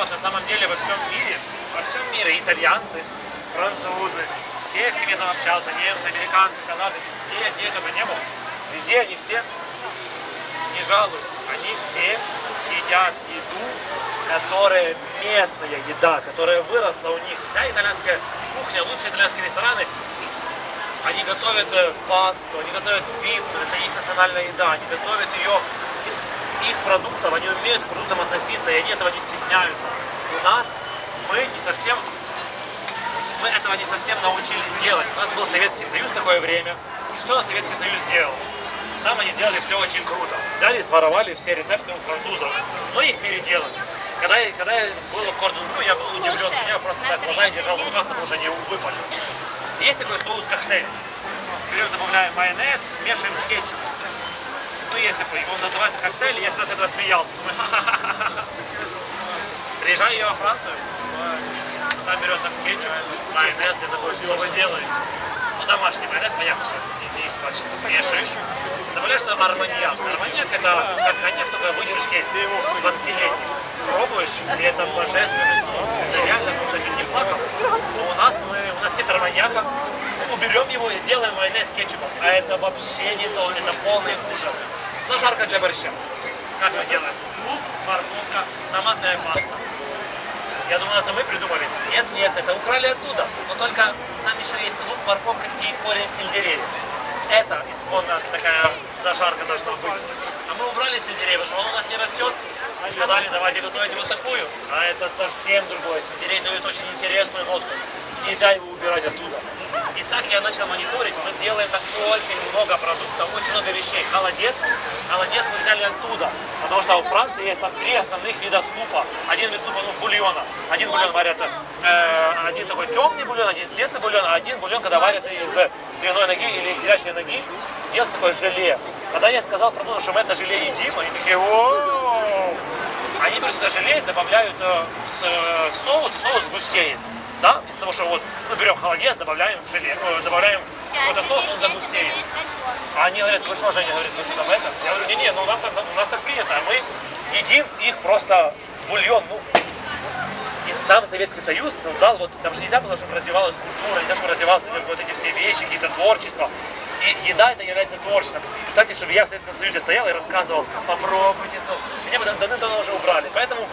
вот на самом деле во всем мире, во всем мире итальянцы, французы, все, с кем я там общался, немцы, американцы, канады, где, где я только не был, везде они все не жалуются. Они все едят еду, которая местная еда, которая выросла у них. Вся итальянская кухня, лучшие итальянские рестораны, они готовят э, пасту, они готовят пиццу, это их национальная еда, они готовят ее их продуктов, они умеют к продуктам относиться, и они этого не стесняются. У нас мы не совсем, мы этого не совсем научились делать. У нас был Советский Союз такое время, и что Советский Союз сделал? Нам они сделали все очень круто. Взяли и своровали все рецепты у французов. Мы их переделали. Когда я, когда я был в Кордон Блю, я был удивлен. Слушай, Я просто так глаза не держал в руках, потому что они выпали. Есть такой соус коктейль. Берем, добавляем майонез, смешиваем с кетчупом. Ну, такой, он называется коктейль, я всегда с этого смеялся. Думаю. Приезжаю я во Францию, там берется кетчуп, майонез, я такой, что вы делаете? Ну, домашний майонез, понятно, что не, не. Смешиваешь, добавляешь туда арманьяк. Арманьяк это как коньяк, только выдержки 20-летний. Пробуешь, и это божественный соус. Это реально круто, чуть не плакал. Но у нас, мы, у нас нет арманьяка, уберем его и сделаем майонез с кетчупом. А это вообще не то, это полный ужас. Зажарка для борща. Как мы делаем? Лук, морковка, томатная паста. Я думал, это мы придумали. Нет, нет, это украли оттуда. Но только там еще есть лук, морковка и корень сельдерея. Это исконно такая зажарка должна быть. А мы убрали сельдерей, потому что он у нас не растет. Сказали, давайте готовить вот такую. А это совсем другое. Сельдерей дает очень интересную нотку. Нельзя его убирать оттуда. И так я начал мониторить. Мы делаем так очень много продуктов, очень много вещей. Холодец. Холодец мы взяли оттуда. Потому что у Франции есть там три основных вида супа. Один вид супа, ну, бульона. Один бульон варят, э, один такой темный бульон, один светлый бульон, а один бульон, когда варят из свиной ноги или из телячьей ноги, делается такое желе. Когда я сказал французам, что мы это желе едим, они такие, о Они берут это желе, добавляют э, с, э, соус, и соус густеет. Да, из-за того, что вот мы берем холодец, добавляем желе, э, добавляем соус, он загустеет. А они говорят, вы что, Женя, говорит, вы тут об этом? Я говорю, не-не, ну у нас, так, у нас так принято, а мы едим их просто бульон, ну, и там Советский Союз создал, вот там же нельзя было, чтобы развивалась культура, нельзя, чтобы развивалось вот эти все вещи, какие-то творчества. И еда это является творчеством. Кстати, чтобы я в Советском Союзе стоял и рассказывал, попробуйте, то меня бы давно-давно уже убрали. Поэтому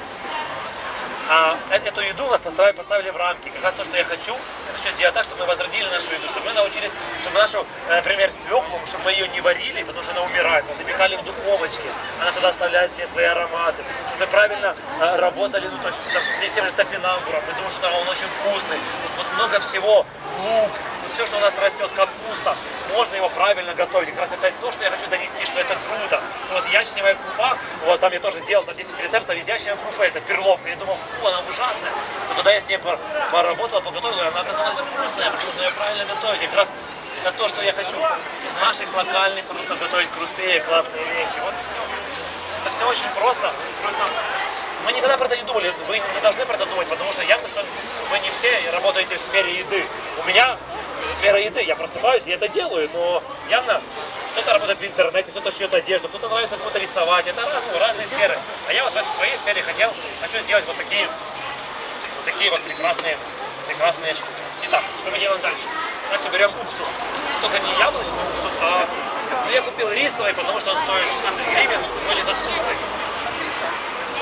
а, э- эту еду у нас поставили, в рамки. Как раз то, что я хочу, я хочу сделать так, чтобы мы возродили нашу еду, чтобы мы научились, чтобы нашу, э, например, свеклу, чтобы мы ее не варили, потому что она умирает, мы запекали в духовочке, она туда оставляет все свои ароматы, чтобы мы правильно э, работали, ну, то есть, там, с тем же топинамбуром, потому что он очень вкусный. Вот, вот много всего, лук, все, что у нас растет, капуста, можно его правильно готовить. Как раз это то, что я хочу донести, что это круто. Вот ячневая крупа, вот там я тоже сделал, там 10 рецептов из ячневой крупы, это перловка. Я думал, фу, она ужасная. Но тогда я с ней пор- поработал, поготовил, и она оказалась вкусная, потому что ее правильно готовить. И как раз это то, что я хочу из наших локальных продуктов готовить крутые, классные вещи. Вот и все. Это все очень просто. Просто мы никогда про это не думали. Вы не должны про это думать, потому что что вы не все работаете в сфере еды. У меня сфера еды. Я просыпаюсь, я это делаю, но явно кто-то работает в интернете, кто-то шьет одежду, кто-то нравится кому-то рисовать. Это разные, разные сферы. А я вот в своей сфере хотел, хочу сделать вот такие, вот такие вот прекрасные, прекрасные штуки. Итак, что мы делаем дальше? Дальше берем уксус. Только не яблочный уксус, а ну, я купил рисовый, потому что он стоит 16 гривен, сегодня доступный.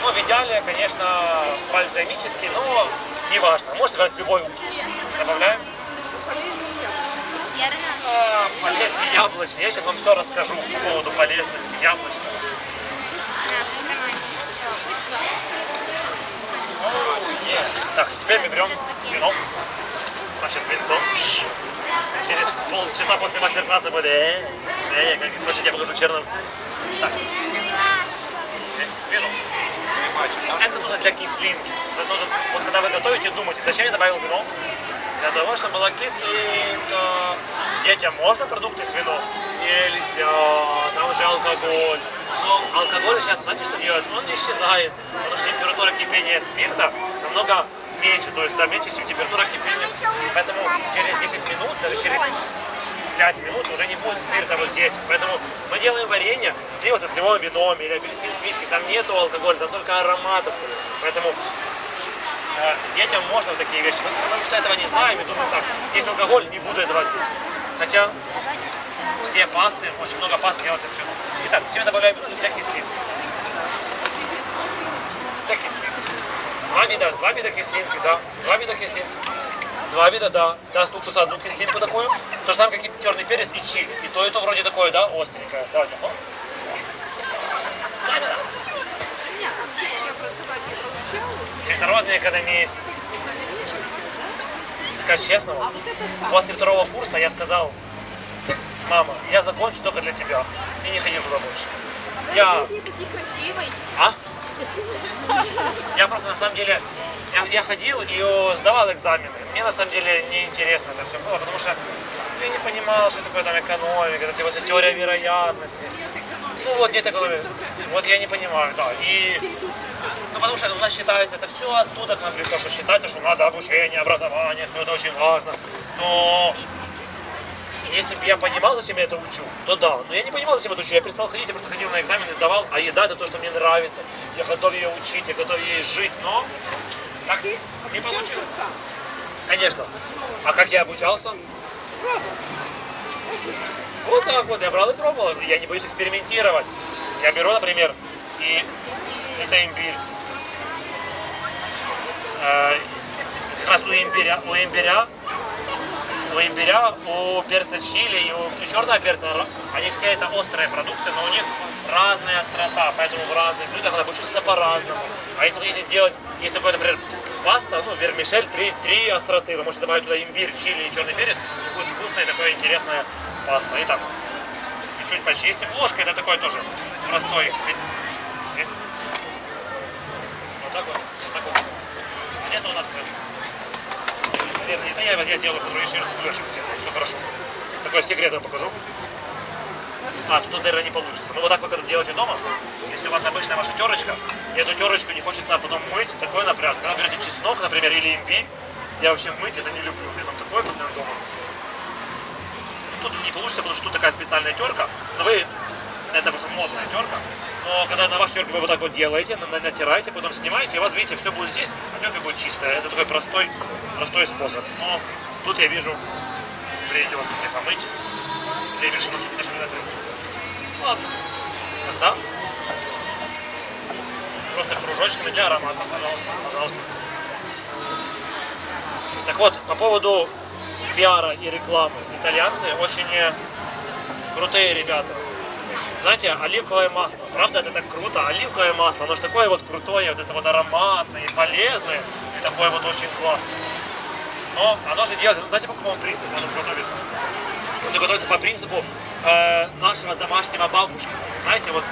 Ну, в идеале, конечно, бальзамический, но не важно. Можете брать любой уксус. Добавляем. А, полезный яблочный. Я сейчас вам все расскажу по поводу полезности яблочного. Так, теперь мы берем вино. Наше винцо. Через полчаса после мастер-класса будет, э, э, как хочете, я покажу черновцы. Вино. Это нужно для кислинки. Вот когда вы готовите, думайте, зачем я добавил вино? Для того, чтобы было кислинка. Детям можно продукты с вином? Нельзя, там же алкоголь. Но алкоголь сейчас, знаете, что делает? Он исчезает, потому что температура кипения спирта намного меньше, то есть да, меньше, чем температура кипения. Поэтому через 10 минут, даже через 5 минут уже не будет спирта вот здесь. Поэтому мы делаем варенье слива со сливовым вином или апельсин с виски. Там нету алкоголя, там только аромат остается. Поэтому э, детям можно такие вещи, потому что этого не знаем и думаем так, есть алкоголь, не буду этого делать. Хотя все пасты, очень много паст делается с вином. Итак, зачем я добавляю вино для кислин? Для кислин. Два вида, два вида кислинки, да. Два вида кислинки. Два вида, да. Да, с уксуса одну кислинку такую. То же самое, как и черный перец и чили. И то, и то вроде такое, да, остренькое. Давайте, хоп. Два вида. Международный экономист. Сказать честного, после второго курса я сказал, мама, я закончу только для тебя. И не ходил туда больше. Я... Такой красивый. А? Я просто на самом деле, я, я ходил и сдавал экзамены. Мне на самом деле неинтересно это все было, потому что я не понимал, что такое там экономика, это вот теория вероятности. Ну вот нет такого, вот я не понимаю, да. И, ну потому что у нас считается, это все оттуда к нам пришло, что считается, что надо обучение, образование, все это очень важно. Но если бы я понимал, зачем я это учу, то да. Но я не понимал, зачем это учу. Я перестал ходить, я просто ходил на экзамены, сдавал, а еда это то, что мне нравится. Я готов ее учить, я готов ей жить, но так не получилось. Конечно. А как я обучался? Вот так вот, я брал и пробовал. Я не боюсь экспериментировать. Я беру, например, и это имбирь. Э, Как раз у имбиря, у имбиря, у имбиря, у перца чили и у черного перца, они все это острые продукты, но у них разная острота, поэтому в разных блюдах она будет чувствоваться по-разному. А если вы хотите сделать, есть такой, например, паста, ну, вермишель, три, три остроты, вы можете добавить туда имбирь, чили и черный перец, будет вкусная такая интересная паста. Итак, чуть-чуть почистим. Ложка это такой тоже простой эксперимент. Вот так вот, вот так вот. Где-то у нас э, вернее, это я, сделаю другой еще раз кулечек все хорошо. Такой секрет я покажу. А, тут, наверное, не получится. Ну, вот так вы когда делаете дома, если у вас обычная ваша терочка, и эту терочку не хочется потом мыть, такой напряг. Когда берете чеснок, например, или имбирь, я вообще мыть это не люблю. Я там такое постоянно дома. Тут не получится, потому что тут такая специальная терка, но вы, это просто модная терка, но когда на вашей терке вы вот так вот делаете, на- на- натираете, потом снимаете, и у вас, видите, все будет здесь, а терка будет чистая. Это такой простой, простой способ. Но тут я вижу, придется мне помыть. Я вижу, что даже. Ладно. Тогда просто кружочками для аромата, пожалуйста, пожалуйста. Так вот, по поводу пиара и рекламы. Итальянцы очень э, крутые ребята. Знаете, оливковое масло. Правда, это так круто. Оливковое масло, оно же такое вот крутое, вот это вот ароматное полезное, и такое вот очень классное. Но оно же делается, ну, знаете, по какому принципу оно готовится? Оно готовится по принципу э, нашего домашнего бабушки. Знаете, вот